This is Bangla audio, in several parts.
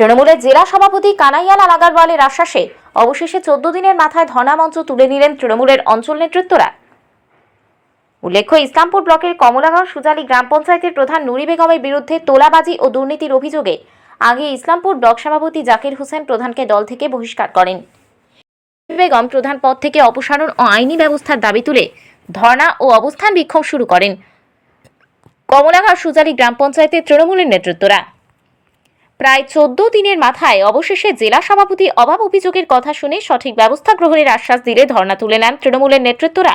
তৃণমূলের জেলা সভাপতি কানাইয়ালাল আগারওয়ালের আশ্বাসে অবশেষে চোদ্দ দিনের মাথায় ধর্ণামঞ্চ তুলে নিলেন তৃণমূলের অঞ্চল নেতৃত্বরা। উল্লেখ্য, ইসলামপুর ব্লকের কমলাগাঁও সুজালি গ্রাম পঞ্চায়েতের প্রধান নুরি বেগমের বিরুদ্ধে তোলাবাজি ও দুর্নীতির অভিযোগে আগে ইসলামপুর ব্লক সভাপতি জাকির হোসেন প্রধানকে দল থেকে বহিষ্কার করেন। বেগম প্রধান পদ থেকে অপসারণ ও আইনি ব্যবস্থার দাবি তুলে ধর্না ও অবস্থান বিক্ষোভ শুরু করেন। কমলাগাঁও সুজালি গ্রাম পঞ্চায়েতের তৃণমূলের নেতৃত্বরা। প্রায় চোদ্দ দিনের মাথায় অবশেষে জেলা সভাপতি অভাব অভিযোগের কথা শুনে সঠিক ব্যবস্থা গ্রহণের আশ্বাস দিলে ধর্ণা তুলে নেন তৃণমূলের নেতৃত্বরা।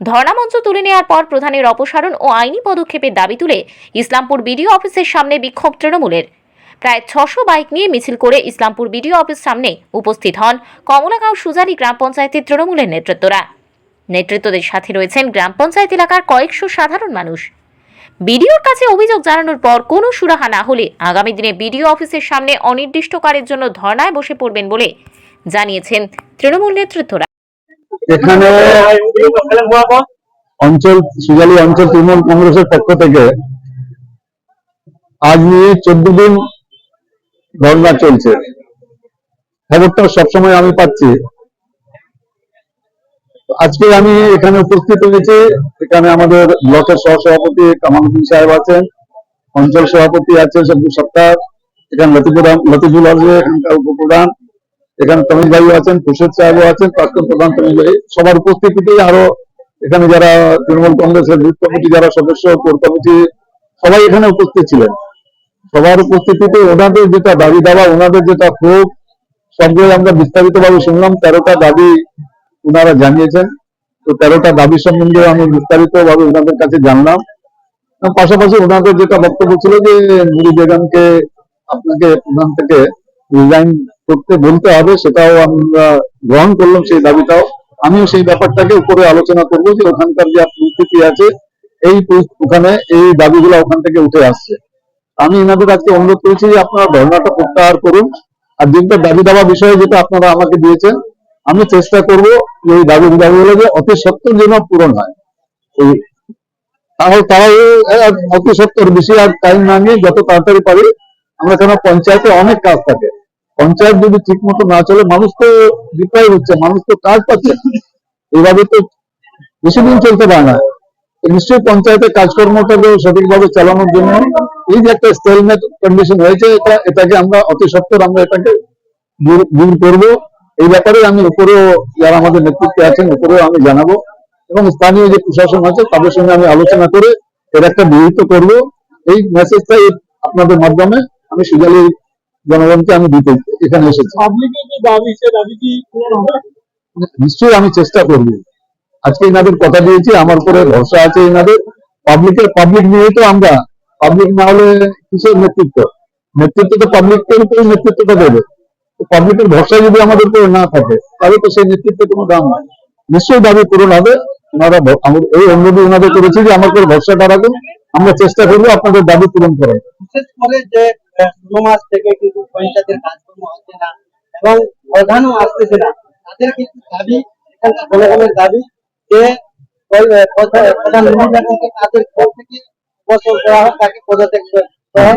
ধর্ণামঞ্চ তুলে নেওয়ার পর প্রধানের অপসারণ ও আইনি পদক্ষেপের দাবি তুলে ইসলামপুর বিডিও অফিসের সামনে বিক্ষোভ তৃণমূলের। প্রায় ছশো বাইক নিয়ে মিছিল করে ইসলামপুর বিডিও অফিস সামনে উপস্থিত হন কমলাগাঁও সুজালি গ্রাম পঞ্চায়েতের তৃণমূলের নেতৃত্বরা। নেতৃত্বদের সাথে রয়েছেন গ্রাম পঞ্চায়েত এলাকার কয়েকশো সাধারণ মানুষ। বিডিওর কাছে অভিযোগ জানানোর পর কোনো সুরাহা না হলে আগামী দিনে বিডিও অফিসের সামনে অনির্দিষ্টকালের জন্য ধর্নায় বসে পড়বেন বলে জানিয়েছেন তৃণমূল নেতৃত্বরা। এখানে অঞ্চল অঞ্চল তৃণমূল কংগ্রেসের পক্ষ থেকে আজ নিয়ে চোদ্দ দিন ধর্ণা চলছে। খবরটা সবসময় আমি পাচ্ছি। আজকে আমি এখানে উপস্থিত হয়েছি। এখানে আমাদের ব্লকের সহসভাপতি কামালুদ্দিন সাহেব আছেন, অঞ্চল সভাপতি আছে সবুজ সপ্তাহ এখানে লতিফুর লতিফুল আসবে এখানকার উপপ্রধান, এখানে তমিল ভাই আছেন, খুরশেদ সাহেবও আছেন, প্রাক্তন প্রধান তমিল ভাই। সবার উপস্থিতিতেই আরও এখানে যারা তৃণমূল কংগ্রেসের বুথ কমিটি, যারা সদস্য, কোর কমিটি, সবাই এখানে উপস্থিত ছিলেন। সবার উপস্থিতিতে ওনাদের যেটা দাবি দাবা ওনাদের যেটা ক্ষোভ সবগুলো আমরা বিস্তারিত ভাবে শুনলাম। তেরোটা দাবি ওনারা জানিয়েছেন, তো তেরোটা দাবি সম্বন্ধে আমি বিস্তারিত ভাবে ওনাদের কাছে জানলাম। পাশাপাশি ওনাদের যেটা বক্তব্য ছিল যে নুরি বেগমকে আপনাকে প্রধান থেকে রিজাইন করতে বলতে হবে, সেটাও আমরা গ্রহণ করলাম সেই দাবিটাও। আমিও সেই ব্যাপারটাকে উপরে আলোচনা করব যে ওখানকার যে পরিস্থিতি আছে, এই ওখানে এই দাবিগুলো ওখান থেকে উঠে আসছে। আমি এনাদের আজকে অনুরোধ করেছি যে আপনারা ধর্ণাটা প্রত্যাহার করুন। আর যেটা দাবি দাবা বিষয়ে যেটা আপনারা আমাকে দিয়েছেন, আমি চেষ্টা করব এই দাবি দাবিগুলো অতি সত্তর যেন পূরণ হয়। এই তাহলে তারাও অতি সত্তর বেশি আর টাইম না নিয়ে যত তাড়াতাড়ি পারি, আমরা কেন পঞ্চায়েতে অনেক কাজ থাকে। পঞ্চায়েত যদি ঠিক মতো না চলে, মানুষ তো বিক্রয় হচ্ছে, মানুষ তো কাজ পাচ্ছে। এইভাবে তো বেশি দিন চলতে পারে না। নিশ্চয়ই পঞ্চায়েতের কাজকর্মটাকে সঠিকভাবে চালানোর জন্য এই যে একটা স্টেলমেট কন্ডিশন হয়েছে, এটা, এটাকে আমরা অতি সত্তর আমরা এটাকে দূর করব। এই ব্যাপারে আমি উপরেও যারা আমাদের নেতৃত্বে আছেন উপরেও আমি জানাব। এবং স্থানীয় যে প্রশাসন আছে তাদের সঙ্গে আমি আলোচনা করে এর একটা বিহিত করব। এই মেসেজটা আপনাদের মাধ্যমে আমি সুজালি জনগণকে আমি দিতে এখানে এসেছি। নিশ্চয়ই আমি চেষ্টা করব। আজকে এনাদের কথা দিয়েছি আমার উপরে ভরসা আছে এনাদের। পাবলিকের পাবলিক নিয়েই তো আমরা পাবলিক না হলে কিসের নেতৃত্ব? নেতৃত্ব তো পাবলিকের উপরে নেতৃত্বটা দেবে। পাবলিকের ভরসা যদি আমাদের উপরে না থাকে, তাহলে তো সেই নেতৃত্বের কোনো দাম নাই। নিশ্চয়ই দাবি পূরণ হবে। ওনারা এই অনুরোধ ওনাদের করেছি যে আমার উপর ভরসাটা রাখুন আমরা চেষ্টা করব আপনাদের দাবি পূরণ করার। বিশেষ করে যে থেকে কিন্তু পঞ্চায়েতের কাজকর্ম হচ্ছে না এবং প্রধানও আসতেছে না। তাদের কিন্তু দাবি জনগণের দাবি যে তাদের থেকে বছর করা হোক, তাকে হ্যাঁ।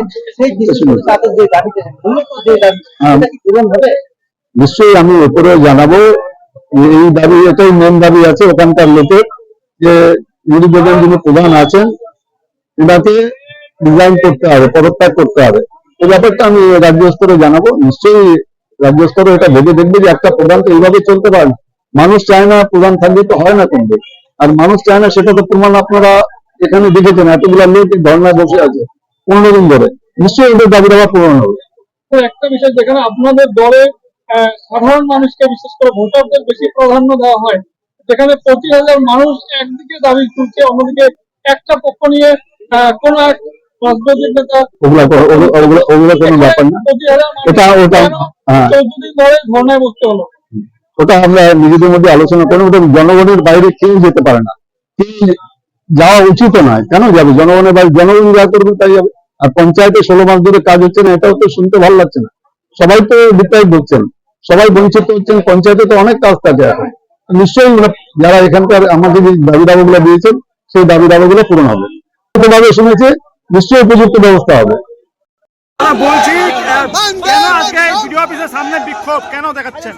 পূরণ হবে? নিশ্চয়ই আমি উপরে জানাব এই দাবি এটাই মেন দাবি আছে ওখানকার লোকের যে নুরি বেগম যিনি প্রধান আছেন ওনাকে ডিজাইন করতে হবে পদত্যাগ করতে হবে। এই ব্যাপারটা আমি রাজ্য স্তরে জানাব নিশ্চয়ই রাজ্য স্তরে এটা ভেবে দেখবে যে একটা প্রধান তো এইভাবে চলতে পারে। মানুষ চায় না প্রধান থাকলে তো হয় না কিন্তু আর মানুষ চায় না সেটা তো প্রমাণ আপনারা এখানে দেখেছেন এতগুলা লোক ধর্নায় বসে আছে। পনেরো দিন ধরে। নিশ্চয়ই এদের দাবি দাবা পূরণ হবে। একটা বিষয় যেখানে আপনাদের দলে সাধারণ মানুষকে বিশেষ করে ভোটারদের বেশি প্রাধান্য দেওয়া হয় যেখানে পঁচিশ হাজার মানুষ একদিকে দাবি তুলছে অন্যদিকে একটা পক্ষ নিয়ে কোন এক রাজনৈতিক নেতা ওগুলা কোনো ব্যাপার না। ওটা হ্যাঁ। চৌদ্দ দিন ধরে ধর্নায় বসতে হলো? ওটা আমরা নিজেদের মধ্যে আলোচনা করি ওটা জনগণের বাইরে কেউ যেতে পারে না। কেউ যাওয়া উচিত নয়। কেন যাবে? জনগণের বাইরে জনগণ যা করবে তাই যাবে আর পঞ্চায়েতে ষোলো মাস ধরে কাজ হচ্ছে না এটাও তো শুনতে ভালো লাগছে না। সবাই তো ডিপ্রাইভ হচ্ছেন সবাই বঞ্চিত হচ্ছেন পঞ্চায়েতে তো অনেক কাজ থাকে এখন। নিশ্চয়ই যারা এখানকার আমাদের যে দাবি দাবাগুলো দিয়েছেন সেই দাবি দাবাগুলো পূরণ হবে। ভাবে শুনেছে নিশ্চয়ই উপযুক্ত ব্যবস্থা হবে। বলছি আহ, অফিসের সামনে বিক্ষোভ? কেন দেখাচ্ছেন?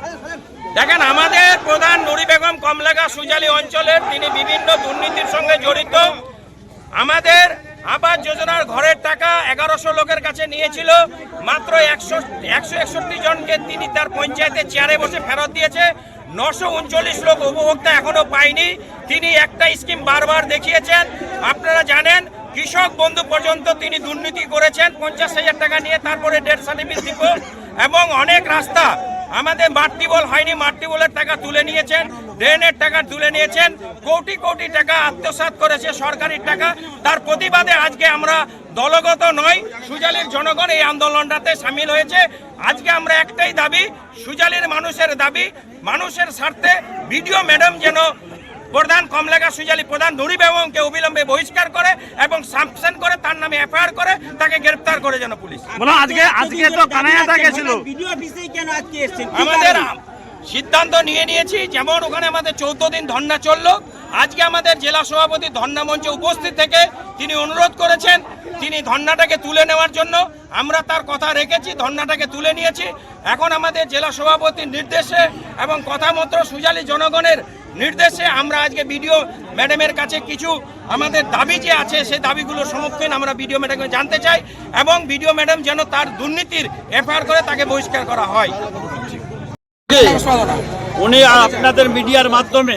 দেখেন আমাদের প্রধান নুরি বেগম কমলাগা সুজালি অঞ্চলের তিনি বিভিন্ন দুর্নীতির সঙ্গে জড়িত। আমাদের আবাস যোজনার ঘরের টাকা এগারোশো লোকের কাছে নিয়েছিল। মাত্র একশো একশো একষট্টি জনকে তিনি তার পঞ্চায়েতের চেয়ারে বসে ফেরত দিয়েছে। নশো উনচল্লিশ লোক উপভোক্তা এখনও পায়নি। তিনি একটা স্কিম বারবার দেখিয়েছেন। আপনারা জানেন, কৃষক বন্ধু পর্যন্ত তিনি দুর্নীতি করেছেন। পঞ্চাশ হাজার টাকা নিয়ে তারপরে ডেট সার্টিফিকেট দিব। এবং অনেক রাস্তা আমাদের মাট্টিবল হয়নি মাট্টিবলের টাকা তুলে নিয়েছেন ড্রেনের টাকা তুলে নিয়েছেন, কোটি কোটি টাকা আত্মসাত করেছে সরকারি টাকা। তার প্রতিবাদে আজকে আমরা দলগত নয় সুজালির জনগণ এই আন্দোলনটাতে সামিল হয়েছে। আজকে আমরা একটাই দাবি, সুজালির মানুষের দাবি, মানুষের স্বার্থে বিডিও ম্যাডাম যেন প্রধান কমলেগা সুজালি প্রধান নুরি বেগমকে অবিলম্বে বহিষ্কার করে এবং সাংশন করে তার নামে এফআইআর করে তাকে গ্রেপ্তার করে যেন পুলিশ। বলো আজকে আজকে তো কানাইয়াদা গেছিল ভিডিও অফিসে কেন আজকে এসেছেন? আমাদের সিদ্ধান্ত নিয়ে নিয়েছি যেমন ওখানে আমাদের চৌদ্দ দিন ধর্না চলল আজকে আমাদের জেলা সভাপতি ধর্না মঞ্চে উপস্থিত থেকে তিনি অনুরোধ করেছেন তিনি ধর্নাটাকে তুলে নেওয়ার জন্য। আমরা তার কথা রেখেছি ধর্নাটাকে তুলে নিয়েছি। এখন আমাদের জেলা সভাপতির নির্দেশে এবং কথা মতো সুজালি জনগণের নির্দেশে আমরা আজকে বিডিও ম্যাডামের কাছে কিছু আমাদের দাবি যে আছে সেই দাবিগুলোর সম্মুখীন আমরা বিডিও ম্যাডামকে জানতে চাই এবং বিডিও ম্যাডাম যেন তার দুর্নীতির এফআইআর করে তাকে বহিষ্কার করা হয়। উনি আপনাদের মিডিয়ার মাধ্যমে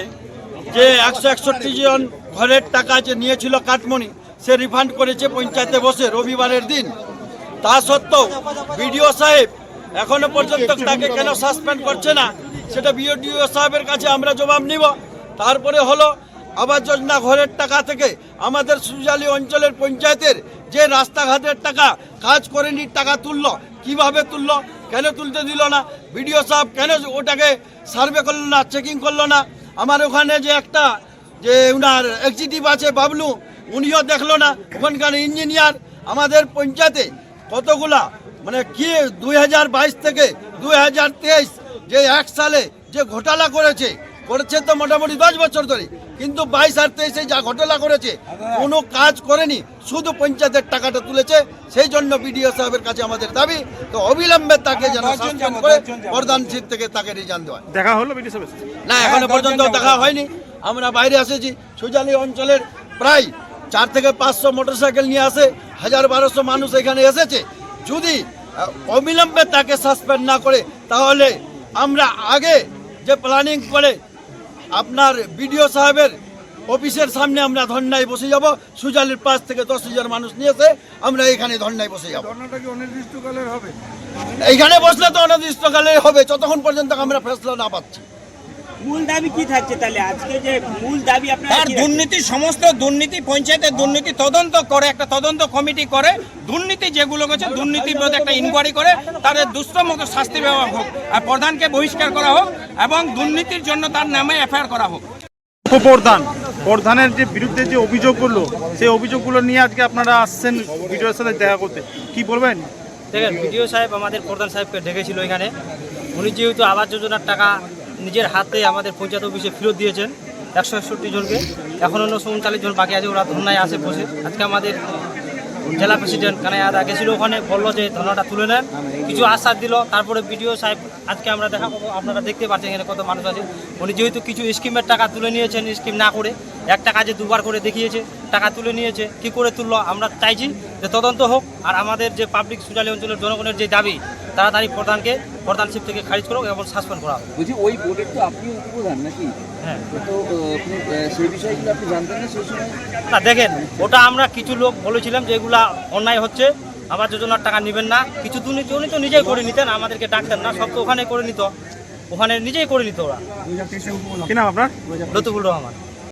যে একশো একষট্টি জন ঘরের টাকা যে নিয়েছিল কাটমনি সে রিফান্ড করেছে পঞ্চায়েতে বসে রবিবারের দিন। তা সত্ত্বেও বিডিও সাহেব এখনও পর্যন্ত তাকে কেন সাসপেন্ড করছে না? সেটা বিডিও সাহেবের কাছে আমরা জবাব নিব। তারপরে হলো, আবাস যোজনা ঘরের টাকা থেকে আমাদের সুজালি অঞ্চলের পঞ্চায়েতের যে রাস্তাঘাটের টাকা, কাজ করেনি টাকা তুললো। কীভাবে তুললো? কেন তুলতে দিল না? বিডিও সাহেব কেন ওটাকে সার্ভে করল না, চেকিং করল না? আমার ওখানে যে একটা, যে উনার এক্সিকিউটিভ আছে বাবলু, উনিও দেখল না। ওখানকার ইঞ্জিনিয়ার আমাদের পঞ্চায়েতে কতগুলা মানে কি দুই হাজার বাইশ থেকে দুই হাজার তেইশ যে এক সালে যে ঘোটালা করেছে করেছে তো মোটামুটি দশ বছর ধরে কিন্তু বাইশ আর তেইশে যা ঘোটালা করেছে কোনো কাজ করেনি শুধু পঞ্চায়েতের টাকাটা তুলেছে সেই জন্য বিডিও সাহেবের কাছে আমাদের দাবি তো অবিলম্বে তাকে যেন সাসপেন্ড করে প্রধানশিপ থেকে তাকে রিজাইন দেওয়া দেখা হলো বিডিও সাহেব না এখনও পর্যন্ত দেখা হয়নি। আমরা বাইরে এসেছি সুজালি অঞ্চলের প্রায় চার থেকে পাঁচশো মোটরসাইকেল নিয়ে আসে হাজার বারোশো মানুষ এখানে এসেছে। যদি অবিলম্বে তাকে সাসপেন্ড না করে তাহলে আমরা আগে যে প্ল্যানিং করে আপনার বিডিও সাহেবের অফিসের সামনে আমরা ধর্নায় বসে যাব সুজালির পাঁচ থেকে দশ হাজার মানুষ নিয়েছে আমরা এখানে ধর্নায় বসে যাব। এইখানে বসলে তো অনির্দিষ্টকালে হবে যতক্ষণ পর্যন্ত আমরা ফেসলা না পাচ্ছি। মূল দাবি কি থাকছে তাহলে? আজকে যে মূল দাবি আপনারা তার দুর্নীতি সমস্ত দুর্নীতি পঞ্চায়েতের দুর্নীতি তদন্ত করে একটা তদন্ত কমিটি করে দুর্নীতি যেগুলো হচ্ছে দুর্নীতির বিরুদ্ধে একটা ইনকোয়ারি করে তাদের শাস্তি দেওয়া হোক আর প্রধানকে বহিষ্কার করা হোক এবং দুর্নীতির জন্য তার নামে এফআইআর করা হোক। উপপ্রধান প্রধানের যে বিরুদ্ধে যে অভিযোগ করল সেই অভিযোগগুলো নিয়ে আজকে আপনারা আসছেন ভিডিওর সাথে দেখা করতে। কি বলবেন? দেখেন বিডিও সাহেব আমাদের প্রধান সাহেবকে ডেকেছিল এখানে। উনি যেহেতু আবাস যোজনার টাকা নিজের হাতে আমাদের পঞ্চায়েত অফিসে ফেরত দিয়েছেন একশো একষট্টি জনকে। এখন অন্য উনচাল্লিশ জন বাকি আছে, ওরা ধর্নায় আসে বসে। আজকে আমাদের জেলা প্রেসিডেন্ট কানাইয়াদা গেছিল ওখানে, বলল যে ধর্নাটা তুলে নেন। কিছু আশ্বাস দিল, তারপরে বিডিও সাহেব আজকে আমরা দেখা পাবো আপনারা দেখতে পাচ্ছেন এখানে কত মানুষ আছে। উনি যেহেতু কিছু স্কিমের টাকা তুলে নিয়েছেন, স্কিম না করে, একটা কাজে দুবার করে দেখিয়েছে, টাকা তুলে নিয়েছে, কি করে তুললো আমরা চাইছি যে তদন্ত হোক। আর আমাদের যে পাবলিক সুজালি অঞ্চলের জনগণের যে দাবি তাড়াতাড়ি প্রধানকে প্রধানশিপ থেকে খারিজ করুক এবং সাসপেন্ড করা হোক। বলছি ওই বোর্ডের তো আপনি উপপ্রধান নাকি? হ্যাঁ। তো আপনি জানতেন না সেই সময়? না দেখেন ওটা আমরা কিছু লোক বলেছিলাম যে এগুলা অন্যায় হচ্ছে আবার যোজনার টাকা নেবেন না। কিছু দুর্নীতি উনি তো নিজেই করে নিতেন আমাদেরকে ডাকতেন না সব তো ওখানে করে নিত। ওখানে নিজেই করে নিত ওরা। কি নাম আপনার? লতিফুল রহমান।